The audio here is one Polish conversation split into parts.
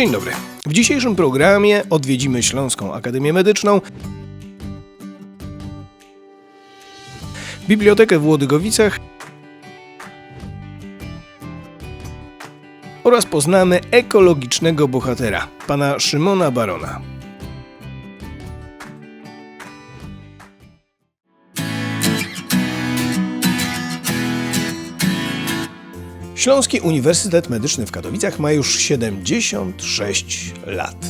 Dzień dobry. W dzisiejszym programie odwiedzimy Śląską Akademię Medyczną, bibliotekę w Łodygowicach oraz poznamy ekologicznego bohatera, pana Szymona Barona. Śląski Uniwersytet Medyczny w Katowicach ma już 76 lat.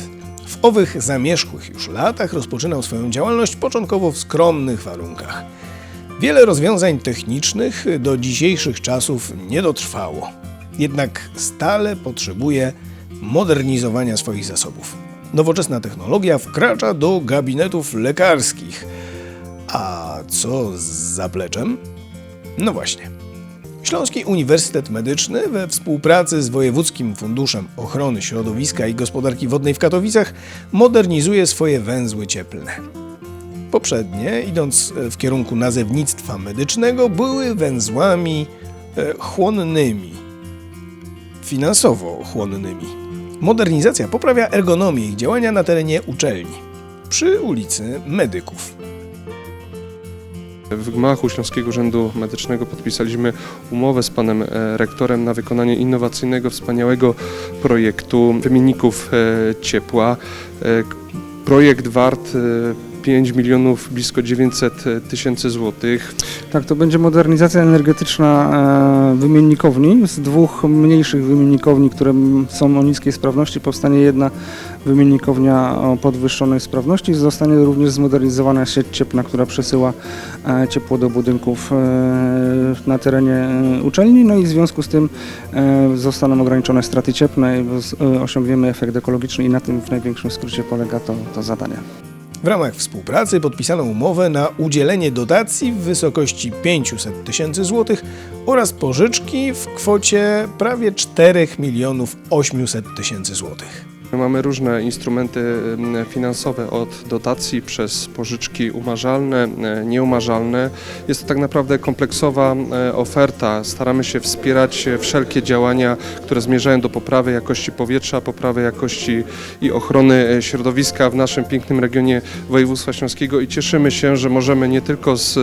W owych zamierzchłych już latach rozpoczynał swoją działalność początkowo w skromnych warunkach. Wiele rozwiązań technicznych do dzisiejszych czasów nie dotrwało, jednak stale potrzebuje modernizowania swoich zasobów. Nowoczesna technologia wkracza do gabinetów lekarskich. A co z zapleczem? No właśnie. Śląski Uniwersytet Medyczny we współpracy z Wojewódzkim Funduszem Ochrony Środowiska i Gospodarki Wodnej w Katowicach modernizuje swoje węzły cieplne. Poprzednie, idąc w kierunku nazewnictwa medycznego, były węzłami e, chłonnymi, finansowo chłonnymi. Modernizacja poprawia ergonomię ich działania na terenie uczelni, przy ulicy Medyków. W gmachu Śląskiego Urzędu Medycznego podpisaliśmy umowę z panem e, rektorem na wykonanie innowacyjnego, wspaniałego projektu wymienników e, ciepła. E, Projekt wart 5 milionów, blisko 900 tysięcy złotych. Tak, to będzie modernizacja energetyczna e, wymiennikowni. Z dwóch mniejszych wymiennikowni, które są o niskiej sprawności, powstanie jedna wymiennikownia o podwyższonej sprawności. Zostanie również zmodernizowana sieć cieplna, która przesyła e, ciepło do budynków e, na terenie e, uczelni. No i w związku z tym e, zostaną ograniczone straty cieplne i e, osiągniemy efekt ekologiczny i na tym w największym skrócie polega to, to zadanie. W ramach współpracy podpisano umowę na udzielenie dotacji w wysokości 500 tysięcy złotych oraz pożyczki w kwocie prawie 4 milionów 800 tysięcy złotych. Mamy różne instrumenty finansowe od dotacji przez pożyczki umarzalne, e, nieumarzalne. Jest to tak naprawdę kompleksowa e, oferta. Staramy się wspierać e, wszelkie działania, które zmierzają do poprawy jakości powietrza, poprawy jakości i ochrony środowiska w naszym pięknym regionie województwa śląskiego i cieszymy się, że możemy nie tylko z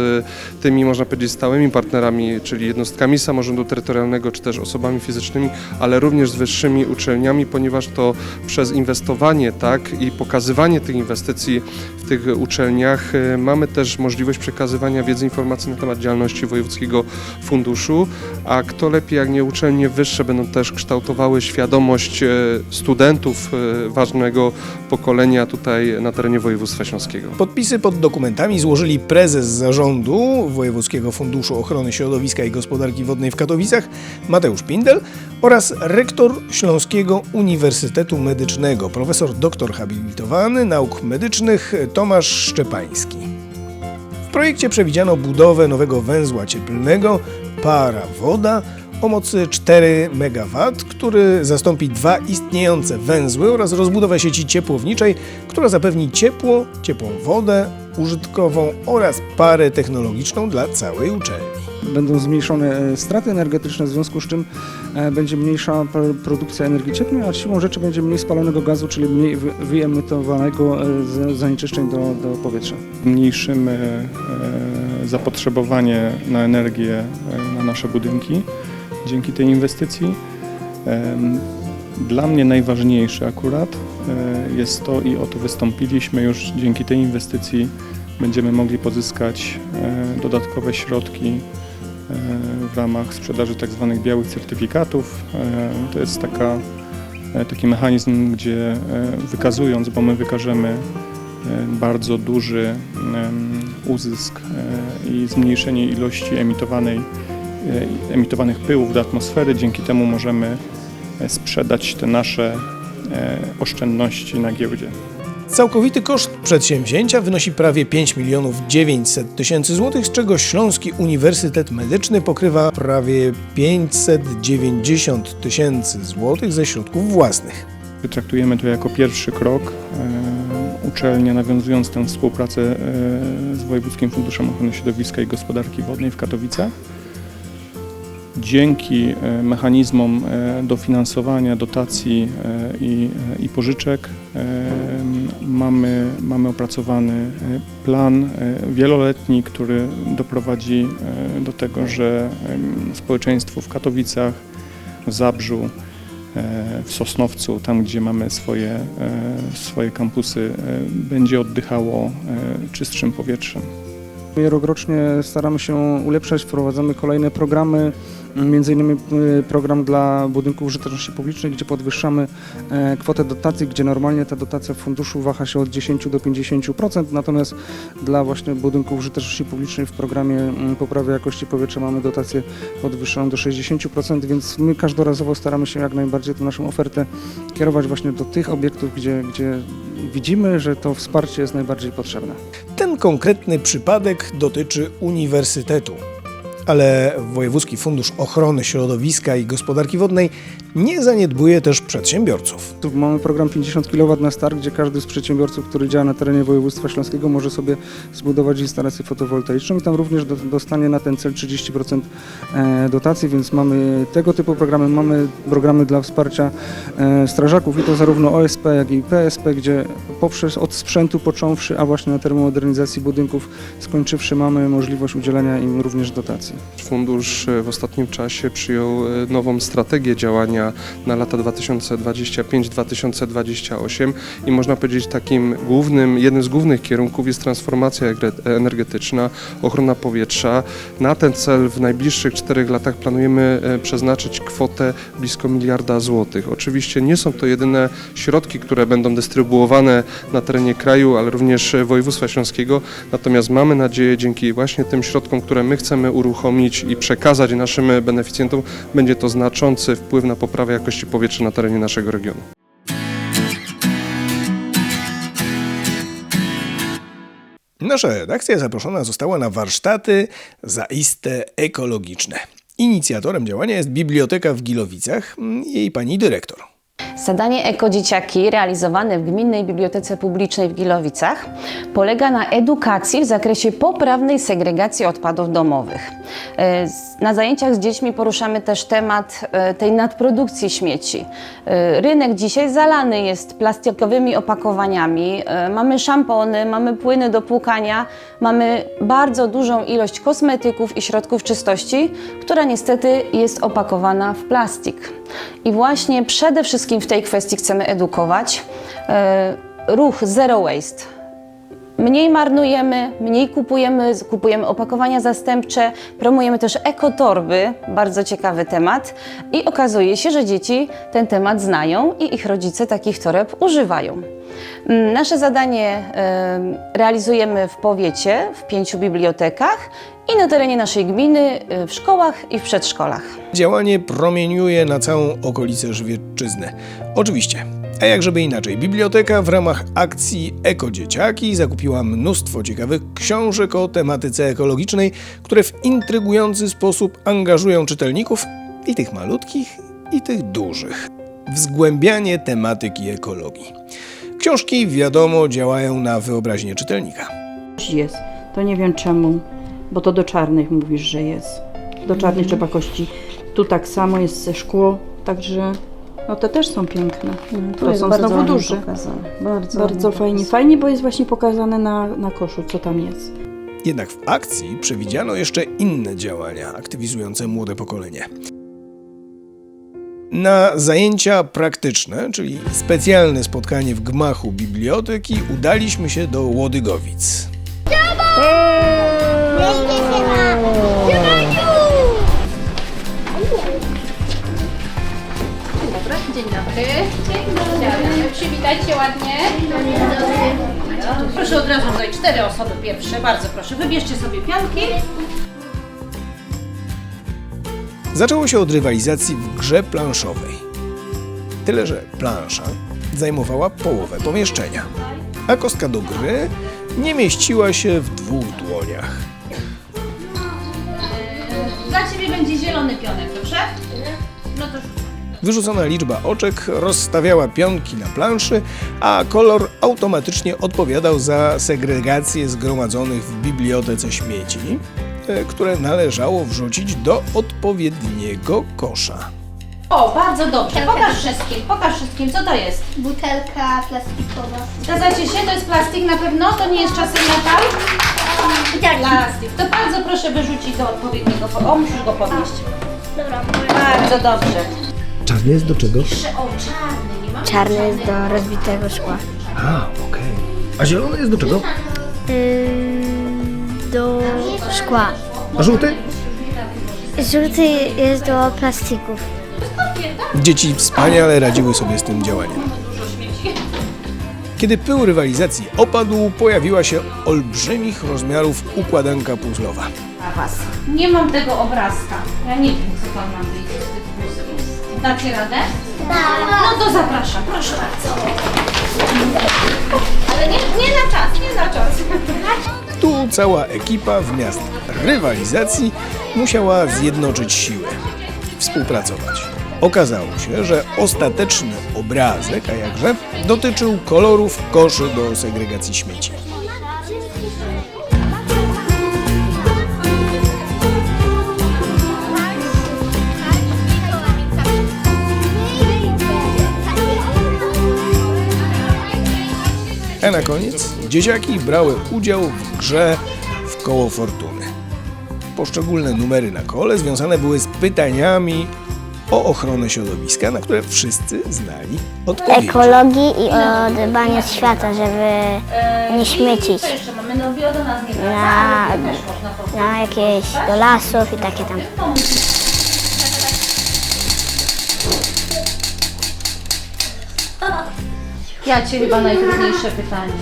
tymi, można powiedzieć, stałymi partnerami, czyli jednostkami samorządu terytorialnego, czy też osobami fizycznymi, ale również z wyższymi uczelniami, ponieważ to przez inwestowanie tak i pokazywanie tych inwestycji w tych uczelniach e, mamy też możliwość przekazywania wiedzy informacji na temat działalności Wojewódzkiego Funduszu, a kto lepiej jak nie uczelnie wyższe będą też kształtowały świadomość e, studentów e, ważnego pokolenia tutaj na terenie województwa śląskiego. Podpisy pod dokumentami złożyli prezes zarządu Wojewódzkiego Funduszu Ochrony Środowiska i Gospodarki Wodnej w Katowicach Mateusz Pindel oraz rektor Śląskiego Uniwersytetu Medycznego, profesor doktor habilitowany nauk medycznych Tomasz Szczepański. W projekcie przewidziano budowę nowego węzła cieplnego para-woda o mocy 4 MW, który zastąpi dwa istniejące węzły oraz rozbudowę sieci ciepłowniczej, która zapewni ciepło, ciepłą wodę użytkową oraz parę technologiczną dla całej uczelni. Będą zmniejszone e, straty energetyczne, w związku z czym e, będzie mniejsza pr- produkcja energii cieplnej, a siłą rzeczy będzie mniej spalonego gazu, czyli mniej wy- wyemitowanego e, zanieczyszczeń do, do powietrza. zmniejszymy e, zapotrzebowanie na energię na nasze budynki dzięki tej inwestycji. Dla mnie najważniejsze akurat e, jest to i o to wystąpiliśmy już dzięki tej inwestycji będziemy mogli pozyskać e, dodatkowe środki e, w ramach sprzedaży tzw. białych certyfikatów. To jest taka, taki mechanizm, gdzie wykazując, bo my wykażemy bardzo duży uzysk i zmniejszenie ilości emitowanej, emitowanych pyłów do atmosfery. Dzięki temu możemy e, sprzedać te nasze e, oszczędności na giełdzie. Całkowity koszt przedsięwzięcia wynosi prawie 5 milionów 900 tysięcy złotych, z czego Śląski Uniwersytet Medyczny pokrywa prawie 590 tysięcy złotych ze środków własnych. Traktujemy to jako pierwszy krok. E, Uczelnia, nawiązując tę współpracę e, z Wojewódzkim Funduszem Ochrony Środowiska i Gospodarki Wodnej w Katowicach, Dzięki e, mechanizmom e, dofinansowania, dotacji e, i, i pożyczek mamy, mamy opracowany plan wieloletni, który doprowadzi do tego, że społeczeństwo w Katowicach, w Zabrzu, w Sosnowcu, tam gdzie mamy swoje, swoje kampusy, będzie oddychało czystszym powietrzem. Rokrocznie staramy się ulepszać, wprowadzamy kolejne programy, między innymi y, program dla budynków użyteczności publicznej, gdzie podwyższamy e, kwotę dotacji, gdzie normalnie ta dotacja w funduszu waha się od 10 do 50%, natomiast dla właśnie budynków użyteczności publicznej w programie mm, poprawy jakości powietrza mamy dotację podwyższoną do 60%, więc my każdorazowo staramy się jak najbardziej tę naszą ofertę kierować właśnie do tych obiektów, gdzie, gdzie widzimy, że to wsparcie jest najbardziej potrzebne. Ten konkretny przypadek dotyczy uniwersytetu. Ale Wojewódzki Fundusz Ochrony Środowiska i Gospodarki Wodnej nie zaniedbuje też przedsiębiorców. Tu mamy program 50 kW na start, gdzie każdy z przedsiębiorców, który działa na terenie województwa śląskiego może sobie zbudować instalację fotowoltaiczną i tam również do, dostanie na ten cel 30% e, dotacji, więc mamy tego typu programy. Mamy programy dla wsparcia e, strażaków i to zarówno OSP, jak i PSP, gdzie poprzez od sprzętu począwszy, a właśnie na termomodernizacji budynków skończywszy mamy możliwość udzielenia im również dotacji. Fundusz w ostatnim czasie przyjął e, nową strategię działania na lata 2025-2028 i można powiedzieć takim głównym, jednym z głównych kierunków jest transformacja energetyczna, ochrona powietrza. Na ten cel w najbliższych czterech latach planujemy e, przeznaczyć kwotę blisko miliarda złotych. Oczywiście nie są to jedyne środki, które będą dystrybuowane na terenie kraju, ale również e, województwa śląskiego. Natomiast mamy nadzieję, dzięki właśnie tym środkom, które my chcemy uruchomić i przekazać naszym beneficjentom, będzie to znaczący wpływ na poprawę jakości powietrza na terenie naszego regionu. Nasza redakcja zaproszona została na warsztaty zaiste ekologiczne. Inicjatorem działania jest biblioteka w Gilowicach, jej pani dyrektor. Zadanie Ekodzieciaki realizowane w Gminnej Bibliotece Publicznej w Gilowicach polega na edukacji w zakresie poprawnej segregacji odpadów domowych. E, Na zajęciach z dziećmi poruszamy też temat e, tej nadprodukcji śmieci. E, Rynek dzisiaj zalany jest plastikowymi opakowaniami. Mamy szampony, mamy płyny do płukania, mamy bardzo dużą ilość kosmetyków i środków czystości, która niestety jest opakowana w plastik. I właśnie przede wszystkim w tej kwestii chcemy edukować. E, Ruch Zero Waste. Mniej marnujemy, mniej kupujemy, kupujemy opakowania zastępcze, promujemy też ekotorby, bardzo ciekawy temat. I okazuje się, że dzieci ten temat znają i ich rodzice takich toreb używają. Mm, Nasze zadanie em, realizujemy w powiecie, w pięciu bibliotekach i na terenie naszej gminy, y, w szkołach i w przedszkolach. Działanie promieniuje na całą okolicę Żywiecczyzny. Oczywiście. A jak żeby inaczej, biblioteka w ramach akcji Ekodzieciaki zakupiła mnóstwo ciekawych książek o tematyce ekologicznej, które w intrygujący sposób angażują czytelników i tych malutkich, i tych dużych w zgłębianie tematyki ekologii. Książki, wiadomo, działają na wyobraźnię czytelnika. jest. To nie wiem czemu, bo to do czarnych mówisz, że jest. Do czarnych trzeba kości. Tu tak samo jest ze szkło, także no te też są piękne. To są znowu duże. Bardzo, Bardzo fajnie. Fajnie, bo jest właśnie pokazane na, na koszu, co tam jest. Jednak w akcji przewidziano jeszcze inne działania aktywizujące młode pokolenie. Na zajęcia praktyczne, czyli specjalne spotkanie w gmachu biblioteki, udaliśmy się do Łodygowic. Dzień dobry. Dzień dobry. Ładnie. Proszę od razu tutaj cztery osoby pierwsze, bardzo proszę. Wybierzcie sobie pianki. Zaczęło się od rywalizacji w grze planszowej. Tyle, że plansza zajmowała połowę pomieszczenia, a kostka do gry nie mieściła się w dwóch dłoniach. Zielony pionek, dobrze? No to Wyrzucona liczba oczek rozstawiała pionki na planszy, a kolor automatycznie odpowiadał za segregację zgromadzonych w bibliotece śmieci, e, które należało wrzucić do odpowiedniego kosza. O, bardzo dobrze. Pokaż wszystkim, pokaż wszystkim, co to jest. Butelka plastikowa. Zgadzacie się? To jest plastik na pewno? To nie jest czasem metal? Plastik. To bardzo proszę wyrzucić do odpowiedniego... fo- O, musisz go podnieść. Dobra, Bardzo dobrze. Czarny jest do czego? O, czarny, nie ma? Czarny jest do rozbitego szkła. A, okej. A zielony jest do czego? do szkła. A żółty? Żółty jest do plastików. Dzieci wspaniale radziły sobie z tym działaniem. Kiedy pył rywalizacji opadł, pojawiła się olbrzymich rozmiarów układanka puzzlowa. Na was. Nie mam tego obrazka. Ja nie wiem, co pan nam wyjdzie z tych puzli. Dacie radę? No to zapraszam, proszę bardzo. Ale nie, nie na czas, nie na czas. Tu cała ekipa w miast rywalizacji musiała zjednoczyć siły, współpracować. Okazało się, że ostateczny obrazek, a jakże, dotyczył kolorów koszy do segregacji śmieci. A na koniec dzieciaki brały udział w grze w koło fortuny. Poszczególne numery na kole związane były z pytaniami o ochronę środowiska, na które wszyscy znali odpowiedzi. Ekologii i o dbaniu o świata, żeby nie śmiecić na, na jakieś do lasów i takie tam. Ja Cię chyba najtrudniejsze pytanie.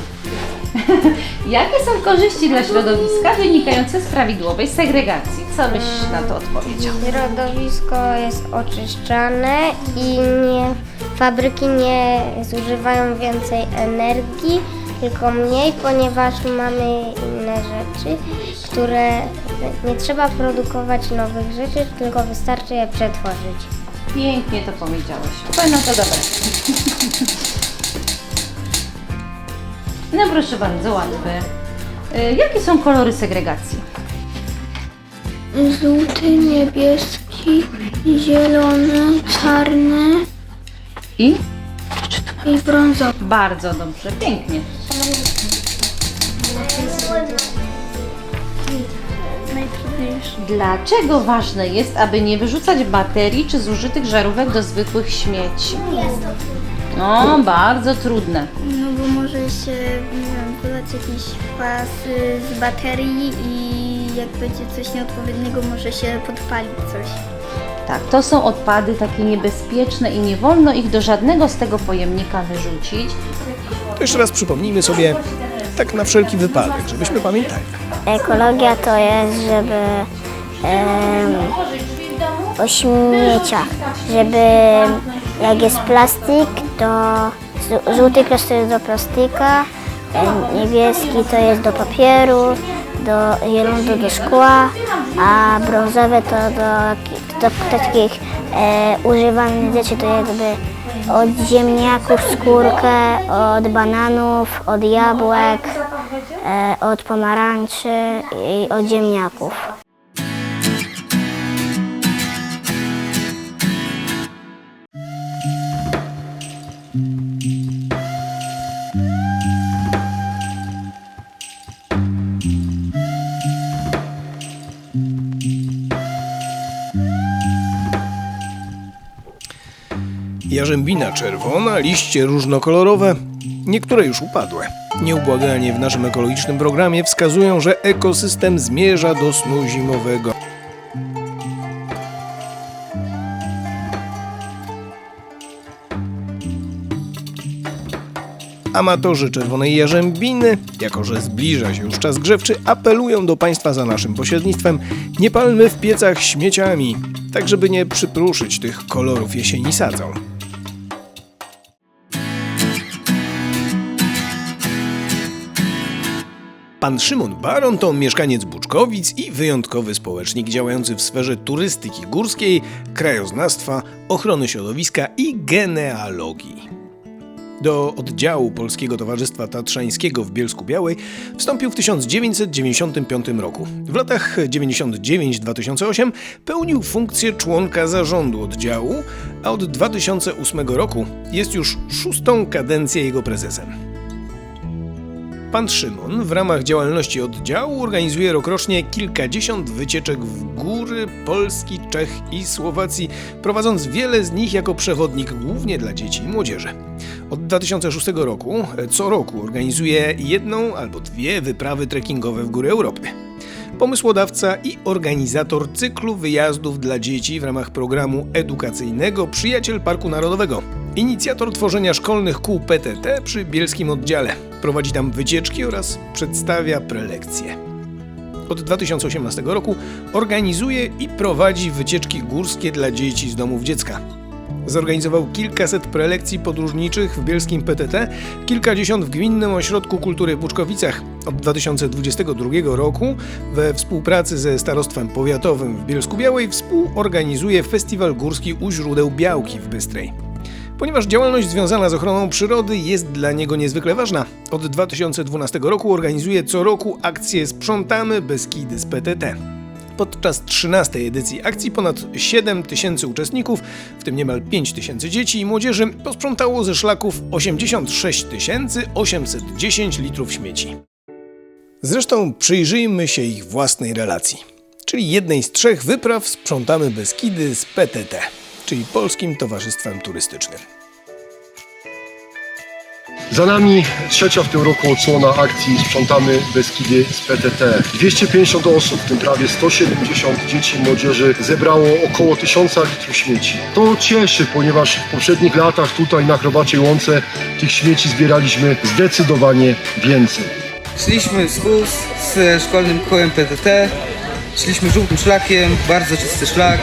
Jakie są korzyści dla środowiska wynikające z prawidłowej segregacji? Co byś na to odpowiedział? Środowisko jest oczyszczane i nie, fabryki nie zużywają więcej energii, tylko mniej, ponieważ mamy inne rzeczy, które nie trzeba produkować nowych rzeczy, tylko wystarczy je przetworzyć. Pięknie to powiedziałeś. Fajno to dobre. No proszę bardzo, łatwy. Y, Jakie są kolory segregacji? Żółty, niebieski, zielony, czarny I? i brązowy. Bardzo dobrze, pięknie. Dlaczego ważne jest, aby nie wyrzucać baterii czy zużytych żarówek do zwykłych śmieci? No, bardzo trudne. No bo może się nie wiem, wylać jakiś pas y, z baterii i jak będzie coś nieodpowiedniego, może się podpalić coś. Tak, to są odpady takie niebezpieczne i nie wolno ich do żadnego z tego pojemnika wyrzucić. To jeszcze raz przypomnijmy sobie, tak na wszelki wypadek, żebyśmy pamiętali. Ekologia to jest, żeby em, o śmieciach, żeby jak jest plastik, to żółty kres to jest do plastika, niebieski to jest do papieru, do zielony do szkła, a brązowe to do, do takich e, używanych rzeczy, to jakby od ziemniaków skórkę, od bananów, od jabłek, e, od pomarańczy i od ziemniaków. Jarzębina czerwona, liście różnokolorowe, niektóre już upadłe. Nieubłaganie w naszym ekologicznym programie wskazują, że ekosystem zmierza do snu zimowego. Amatorzy czerwonej jarzębiny, jako że zbliża się już czas grzewczy, apelują do Państwa za naszym pośrednictwem: nie palmy w piecach śmieciami, tak żeby nie przypruszyć tych kolorów jesieni sadzą. Pan Szymon Baron to mieszkaniec Buczkowic i wyjątkowy społecznik działający w sferze turystyki górskiej, krajoznawstwa, ochrony środowiska i genealogii. Do oddziału Polskiego Towarzystwa Tatrzańskiego w Bielsku Białej wstąpił w 1995 roku. W latach 99-2008 pełnił funkcję członka zarządu oddziału, a od 2008 roku jest już szóstą kadencję jego prezesem. Pan Szymon w ramach działalności oddziału organizuje rokrocznie kilkadziesiąt wycieczek w góry Polski, Czech i Słowacji, prowadząc wiele z nich jako przewodnik głównie dla dzieci i młodzieży. Od 2006 roku e, co roku organizuje jedną albo dwie wyprawy trekkingowe w góry Europy. Pomysłodawca i organizator cyklu wyjazdów dla dzieci w ramach programu edukacyjnego Przyjaciel Parku Narodowego. Inicjator tworzenia szkolnych kół PTT przy bielskim oddziale. Prowadzi tam wycieczki oraz przedstawia prelekcje. Od 2018 roku organizuje i prowadzi wycieczki górskie dla dzieci z domów dziecka. Zorganizował kilkaset prelekcji podróżniczych w bielskim PTT, kilkadziesiąt w Gminnym Ośrodku Kultury w Buczkowicach. Od 2022 roku we współpracy ze Starostwem Powiatowym w Bielsku Białej współorganizuje Festiwal Górski u źródeł Białki w Bystrej. Ponieważ działalność związana z ochroną przyrody jest dla niego niezwykle ważna, od 2012 roku organizuje co roku akcję Sprzątamy Beskidy z PTT. Podczas 13 edycji akcji ponad 7 tysięcy uczestników, w tym niemal 5 tysięcy dzieci i młodzieży, posprzątało ze szlaków 86 810 litrów śmieci. Zresztą przyjrzyjmy się ich własnej relacji, czyli jednej z trzech wypraw Sprzątamy Beskidy z PTT, czyli Polskim Towarzystwem Turystycznym. Za nami trzecia w tym roku odsłona akcji Sprzątamy Beskidy z PTT. 250 osób, w tym prawie 170 dzieci i młodzieży zebrało około 1000 litrów śmieci. To cieszy, ponieważ w poprzednich latach tutaj na Chrobaczej Łące tych śmieci zbieraliśmy zdecydowanie więcej. Szliśmy z KUS z szkolnym kołem PTT, szliśmy żółtym szlakiem, bardzo czysty szlak,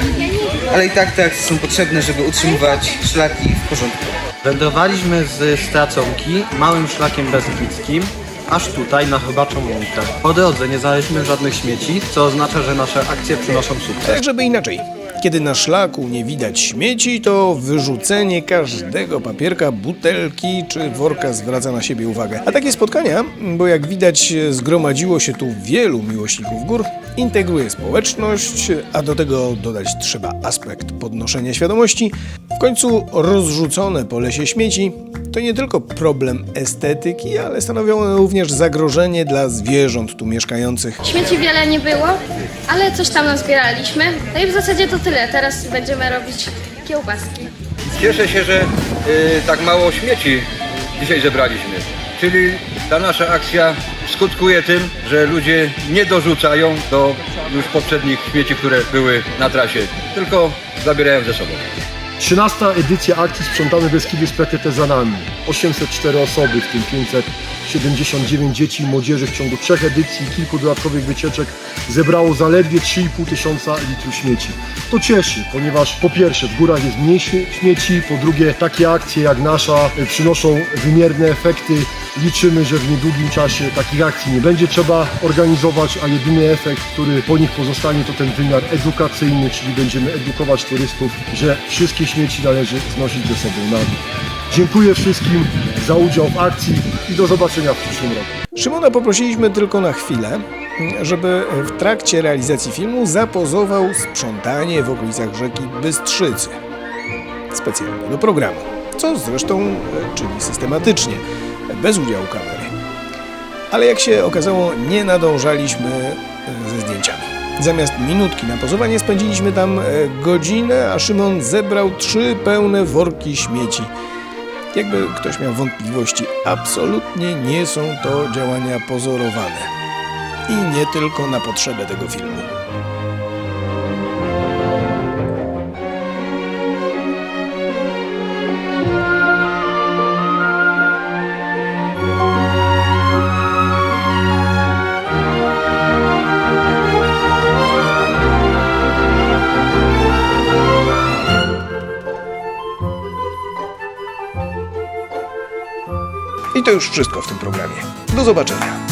ale i tak te akcje są potrzebne, żeby utrzymywać szlaki w porządku. Wędrowaliśmy z Straconki małym szlakiem beskidzkim, aż tutaj na Chybaczą Łąkę. Po drodze nie znaleźliśmy żadnych śmieci, co oznacza, że nasze akcje przynoszą sukces. Tak, żeby inaczej. Kiedy na szlaku nie widać śmieci, to wyrzucenie każdego papierka, butelki czy worka zwraca na siebie uwagę. A takie spotkania, bo jak widać zgromadziło się tu wielu miłośników gór, integruje społeczność, a do tego dodać trzeba aspekt podnoszenia świadomości. W końcu rozrzucone po lesie śmieci to nie tylko problem estetyki, ale stanowią one również zagrożenie dla zwierząt tu mieszkających. Śmieci wiele nie było, ale coś tam nazbieraliśmy. No i w zasadzie to tyle. Teraz będziemy robić kiełbaski. Cieszę się, że y, tak mało śmieci dzisiaj zebraliśmy. Czyli ta nasza akcja skutkuje tym, że ludzie nie dorzucają do już poprzednich śmieci, które były na trasie, tylko zabierają ze sobą. 13 edycja akcji Sprzątamy Beskidy z za nami. 804 osoby, w tym 579 dzieci i młodzieży w ciągu trzech edycji i kilku dodatkowych wycieczek zebrało zaledwie 3,5 tysiąca litrów śmieci. To cieszy, ponieważ po pierwsze w górach jest mniej śmie- śmieci, po drugie takie akcje jak nasza y, przynoszą wymierne efekty. Liczymy, że w niedługim czasie takich akcji nie będzie trzeba organizować, a jedyny efekt, który po nich pozostanie to ten wymiar edukacyjny, czyli będziemy edukować turystów, że wszystkie śmieci należy znosić ze sobą na dół. Dziękuję wszystkim za udział w akcji i do zobaczenia w przyszłym roku. Szymona poprosiliśmy tylko na chwilę, żeby w trakcie realizacji filmu zapozował sprzątanie w okolicach rzeki Bystrzycy. Specjalnie do programu, co zresztą czyni systematycznie, bez udziału kamery. Ale jak się okazało, nie nadążaliśmy ze zdjęciami. Zamiast minutki na pozowanie spędziliśmy tam e, godzinę, a Szymon zebrał trzy pełne worki śmieci. Jakby ktoś miał wątpliwości, absolutnie nie są to działania pozorowane. I nie tylko na potrzebę tego filmu. I to już wszystko w tym programie. Do zobaczenia.